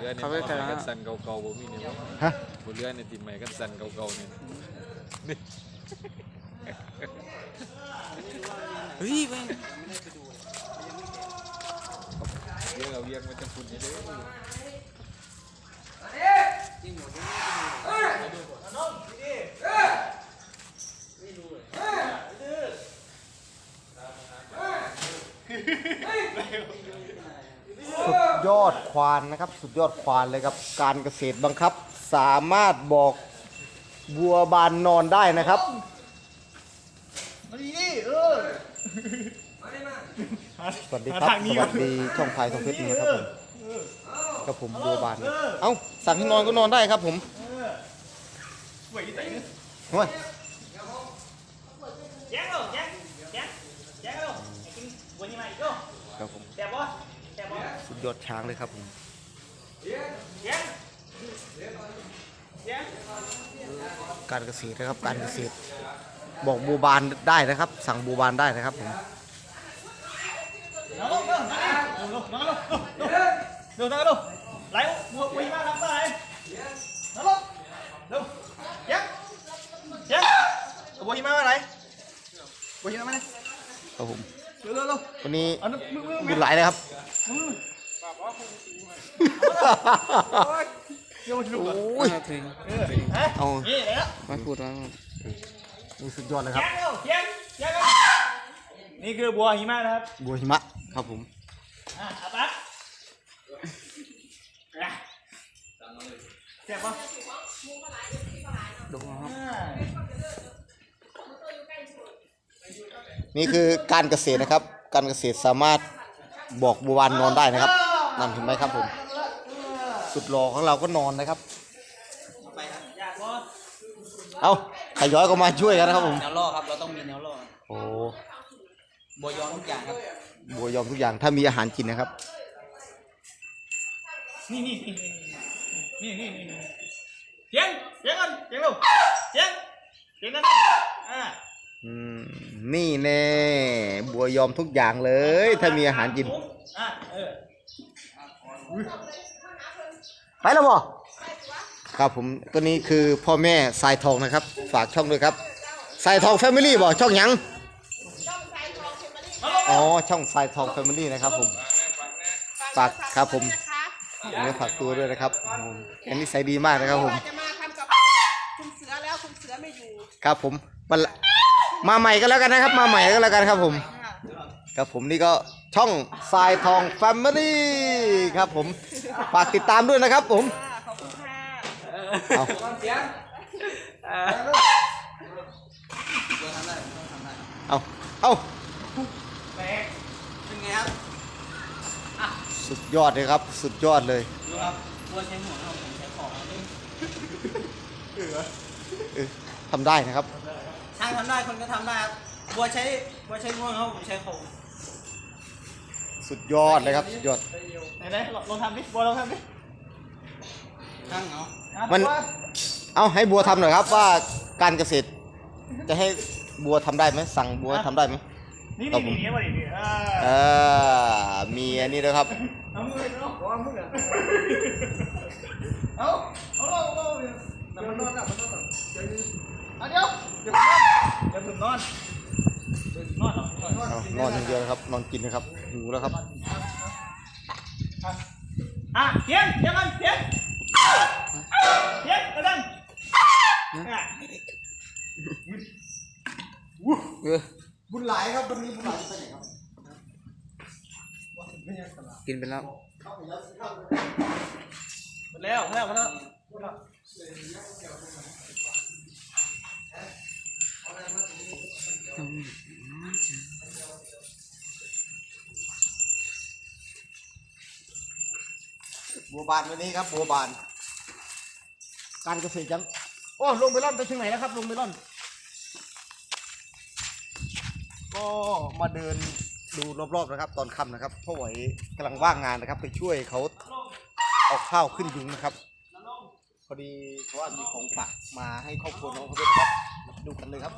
เรือในเขาไม่ติเคมยไม้กันสันเก่าๆบ่มีเนี่ยฮะบ่เรือในติมไม้กันสันเก่าๆเนี่ยนี่เฮ้ยแม่งเรือเอาเวียงมาจังคุณนี่เด้อสุดย อดควานนะครับ สุดยอดควานเลยครับ การเกษตรบังคับ สามารถบอกบัวบานนอนได้นะครับสวัสดีครับ สวัสดีช่องไทยทองเพชรนะครับผมกับผมบัวบานนะเอ้าสั่งให้นอนก็นอนได้ครับผมเฮ้ย Dán สุดยอดช้างเลยครับผมการเกษตรนะครับการเกษตร บอกบูบานได้นะครับ สั่งบูบานได้นะครับผมดูตาดูไหลบัวปุยมาทำได้นรกดูเย้เย้บัวหิมะอะไรบัวหิมะไหมครับผมเร็วๆวันนี้บุญหลายเลยครับ โอ้ยมาถึง Hả? เอา Gì đấy đó. มาพูดแล้วนี่สุดยอดเลยครับ Dán luôn, dán, dán luôn. นี่คือบัวหิมะนะครับ บัวหิมะครับผมอะอาปั๊บอะเจ็บปะดูครับอ่านี่คือการเกษตรนะครับ การเกษตรสามารถ บอกบัวบานนอนได้นะครับนำเห็นไหมครับผม สุดหล่อของเราก็นอนนะครับอยากปะเอาขย้อยก็มาช่วยกันนะครับผมแนวล่อครับเราต้องมีแนวล่อโอ้บัวยอนทุกอย่างครับบัวยอมทุกอย่างถ้ามีอาหารกินนะครับนี่นี่นี่นี่นี่นี่นี่เสียงเสียงกันเสียงลูกเสียงเสียงกันอ่าอืม นี่แน่บัวยอมทุกอย่างเลย ถ้ามีอาหารกินอะเออไปแล้วบ่ครับผมตัวนี้คือพ่อแม่สายทองนะครับ ฝากช่องด้วยครับสายทองแฟมิลี่บ่ช่องหยังอ๋อช่องสายทองแฟมิลี่นะครับผมฝากครับผมเนื้อฝากตัวด้วยนะครับผมอันนี้ใส่ดีมากนะครับผมว่าจะมาทำกับคุณเสือแล้วคุณเสือไม่อยู่ครับผมมันละ มาใหม่ก็แล้วกันนะครับ มาใหม่ก็แล้วกันครับผม ครับผมนี่ก็ช่องสายทองแฟมิลี่ครับผม ฝากติดตามด้วยนะครับ ผมค่ะขอบคุณค่ะเอาเอาเอาแตกเป็นไงครับสุดยอดเลยครับ สุดยอดเลยดูครับบัวใช้หัวครับผมใช้ของครับเออทำได้นะครับ ช่างทำได้คนก็ทำได้ครับบัวใช้บัวใช้งวงครับผมใช้ของสุดยอดเลยครับสุดยอด ไหนไหนลองลองทำดิบัวลองทำดิช่างเนาะอะมัน บัวเอาให้บัวทำหน่อยครับว่าการเกษตร จะให้บัวทำได้ไหมสั่งบัวทำได้ไหม นี่ครันี่บผมนี่นี่มาดิดิเอเอออมีอันนี้ด้วยครับ เอามือเนาะเอามือเอาเอาลงเอาลงแต่มันนอนอะมันนอนอะเดี๋ยวอะเดี๋ยว เดี๋ยวเดี๋ยวผมนอนเดี๋ยวผมนอนเหรอเอานอนอย่างเดียวนะครับ นอนกินนะครับหิวแล้วครับ อะเทียนเทียนกันเทียนเทียนกระดังอะเออบุญหลายครับวันนี้บุญหลายไปไหนครับกินไปแล้วหมดแล้วหม ดแล้วหมดแล้วบัวบานวันนี้ครับบัวบาน การเกษตรยังโอ้ลงไปร่อนไปถึงไหนแล้วครับลงไปร่อน ก็มาเดินดูรอบๆนะครับ ตอนค่ำนะครับพ่อไหวกำลังว่างงานนะครับ ไปช่วยเขาเอาข้าวขึ้นยุงนะครับพอดีเพราะว่ามีของฝากมาให้ครอบครัวน้องเขาด้วยครับ ดูกันเลยครับ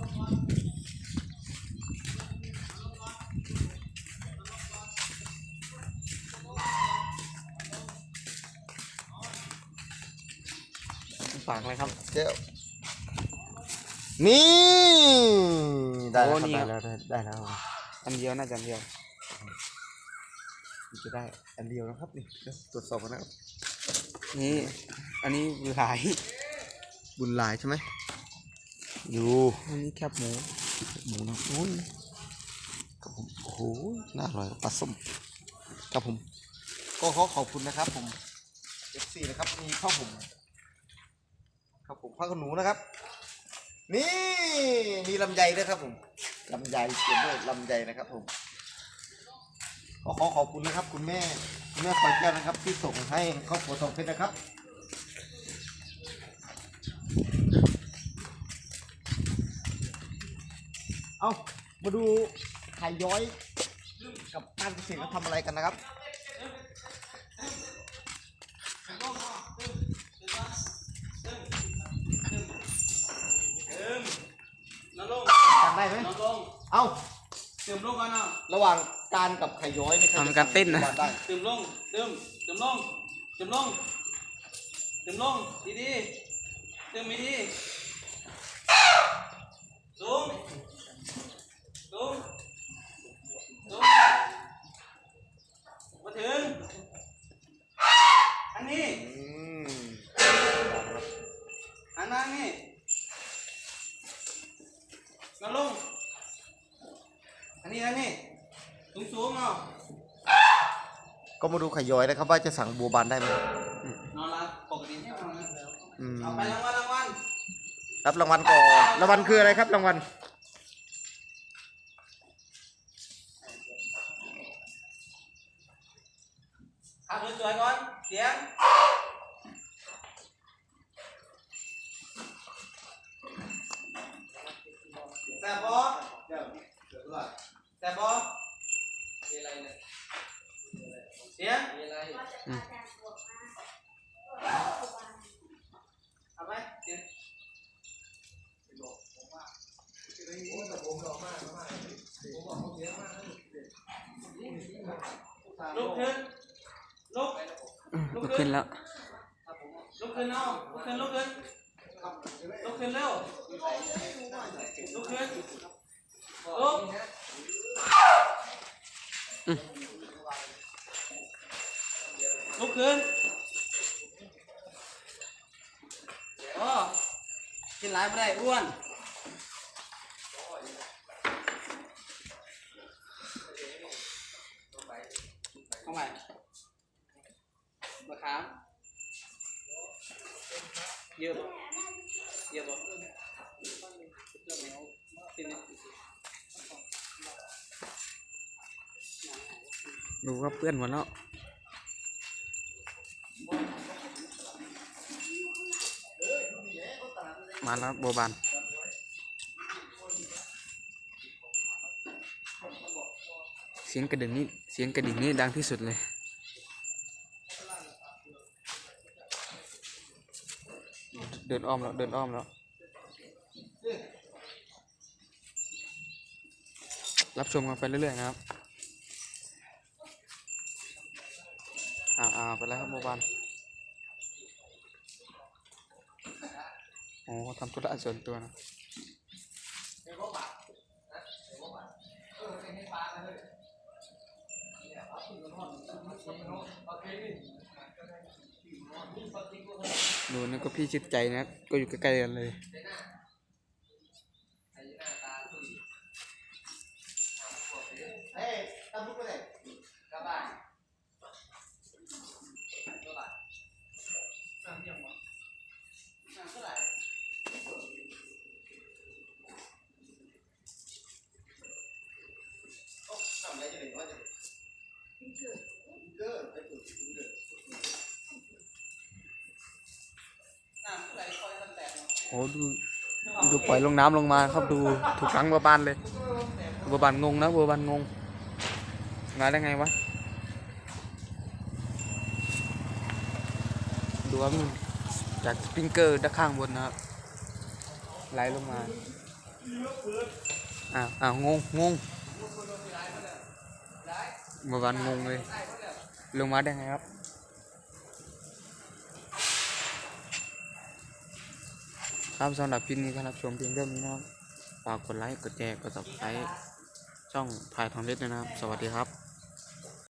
ฝากเลยครับ แก้วนี่ได้แล้วโอ้ครับนี่ได้ครับแล้วได้ได้แล้วอันเดียวน่าจะอันเดียวจะได้อันเดียวนะครับนี่เดี๋ยวตรวจสอบกันนะครับนี่อันนี้หลายบุญหลายใช่ไหมดูอันนี้แคบหมูหมูนะโอ้ยครับผมโอ้โหน่าอร่อยปลาส้มครับผม ก็ขอขอบคุณนะครับผม F4 นะครับมีข้าวผม ครับผมผ้าขนหนูนะครับ นี่มีลำไยด้วยครับผมลำไยเขียนด้วยลำไยนะครับผมก็ขอขอบคุณนะครับ คุณแม่คุณแม่คอยแก้วนะครับ ที่ส่งให้ครอบครัวทองเพชรนะครับเอามาดูไข่ย้อยกับการเกษตรเขาทำอะไรกันนะครับ น้ำลง ทำได้ไหม น้ำลง เอาเติมลงก่อนเนาะระหว่างการกับไข่ย้อยนี่ใครจะทำการเต้นนะทำได้เติมลงเติมเติมลงเติมลงเติมลงดีดีๆเติมไม่ดีสูงสูงสูงมาถึง อันนี้ อืม อันนั้นนี่น้ำลง อันนี้อันนี้สูงสูงๆเนาะ ก็มาดูไข่ย้อยนะครับว่าจะสั่งบัวบานได้ไหมนอนรับปกติใช่ไหมอืมเอาไปรางวัลรางวัลรับรางวัลก่อนรางวัลคืออะไรครับรางวัลขับรถสวยก่อนเสียง แซ่บปะแซ่บปะเสียงเอาไหมเสียง ลุกขึ้นลุกอืมลุกขึ้นแล้วลุกขึ้นเอาลุกขึ้นลุกขึ้นลุกขึ้นเร็วลุกขึ้นลุกลุกขึ้นโอ้กินหลายไม่ได้อ้วนเข้าไป มะขามเยอะปะเยอะปะดูว่าเพื่อนหมดแล้วมาแล้วโบบานเสียงกระดิ่งนี่เสียงกระดิ่งนี่ดังที่สุดเลย เดินอ้อมแล้ว เดินอ้อมแล้ว รับชมกันไปเรื่อยๆนะครับ อ่าอ่าไปแล้วครับโมบานโอ้ทำธุระส่วนตัวนะ ดูนะก็พี่ชิดใจนะ ก็อยู่ใกล้ๆกันเลย เฮ้ยตามลูกไปเลย น้ำเท่าไหร่คอยมันแตกเนาะ โอ้ดูดูปล่อยลงน้ำลงมาครับดูถูกขังบัวบานเลยบัวบานงงนะบัวบานงงมาได้ไงวะดูว่าจากสปริงเกอร์ด้านข้างบนนะครับไหลลงมาอ้าวอ้าวงงงงบัวบานงงเลยลงมาได้ไงครับ ครับสำหรับคลิปนี้ครับชมเพียงเท่านี้นะครับฝากกดไลค์กดแชร์กดติดตามช่องพายทองเล็ดนะครับ สวัสดีครับ